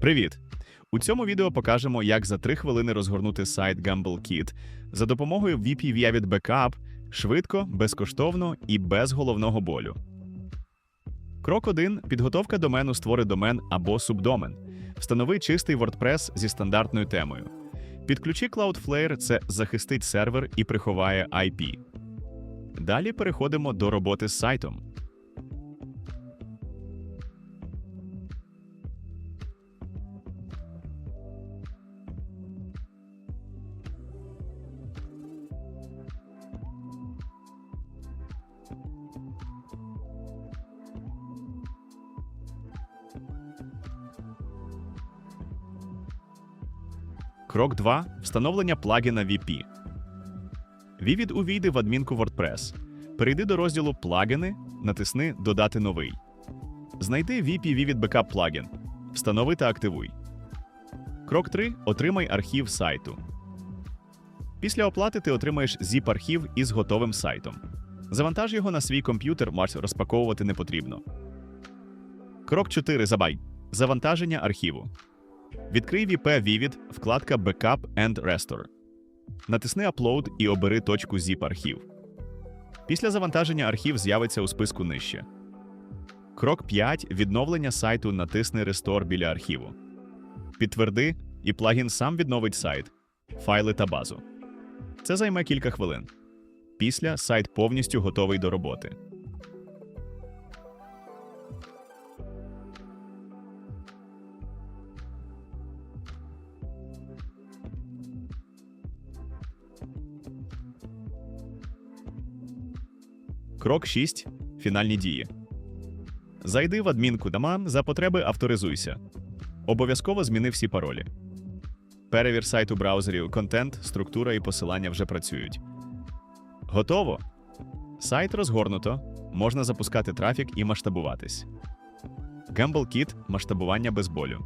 Привіт! У цьому відео покажемо, як за 3 хвилини розгорнути сайт GambleKit за допомогою VPV від Backup швидко, безкоштовно і без головного болю. Крок 1. Підготовка домену створи домен або субдомен. Встанови чистий WordPress зі стандартною темою. Підключи Cloudflare – це захистить сервер і приховає IP. Далі переходимо до роботи з сайтом. Крок 2. Встановлення плагіна VP. Vivid увійди в адмінку WordPress. Перейди до розділу Плагіни, натисни Додати новий. Знайди VP Vivid Backup плагін. Встанови та активуй. Крок 3. Отримай архів сайту. Після оплати ти отримаєш zip-архів із готовим сайтом. Завантаж його на свій комп'ютер, маш розпаковувати не потрібно. Крок 4. Забай. Завантаження архіву. Відкрий VP Vivid, вкладка Backup and Restore. Натисни Upload і обери точку zip архів. Після завантаження архів з'явиться у списку нижче. Крок 5. Відновлення сайту натисни Restore біля архіву. Підтверди, і плагін сам відновить сайт, файли та базу. Це займе кілька хвилин. Після сайт повністю готовий до роботи. Крок 6. Фінальні дії. Зайди в адмінку дома, за потреби авторизуйся. Обов'язково зміни всі паролі. Перевір сайт у браузері, контент, структура і посилання вже працюють. Готово. Сайт розгорнуто. Можна запускати трафік і масштабуватись. GambleKit – масштабування без болю.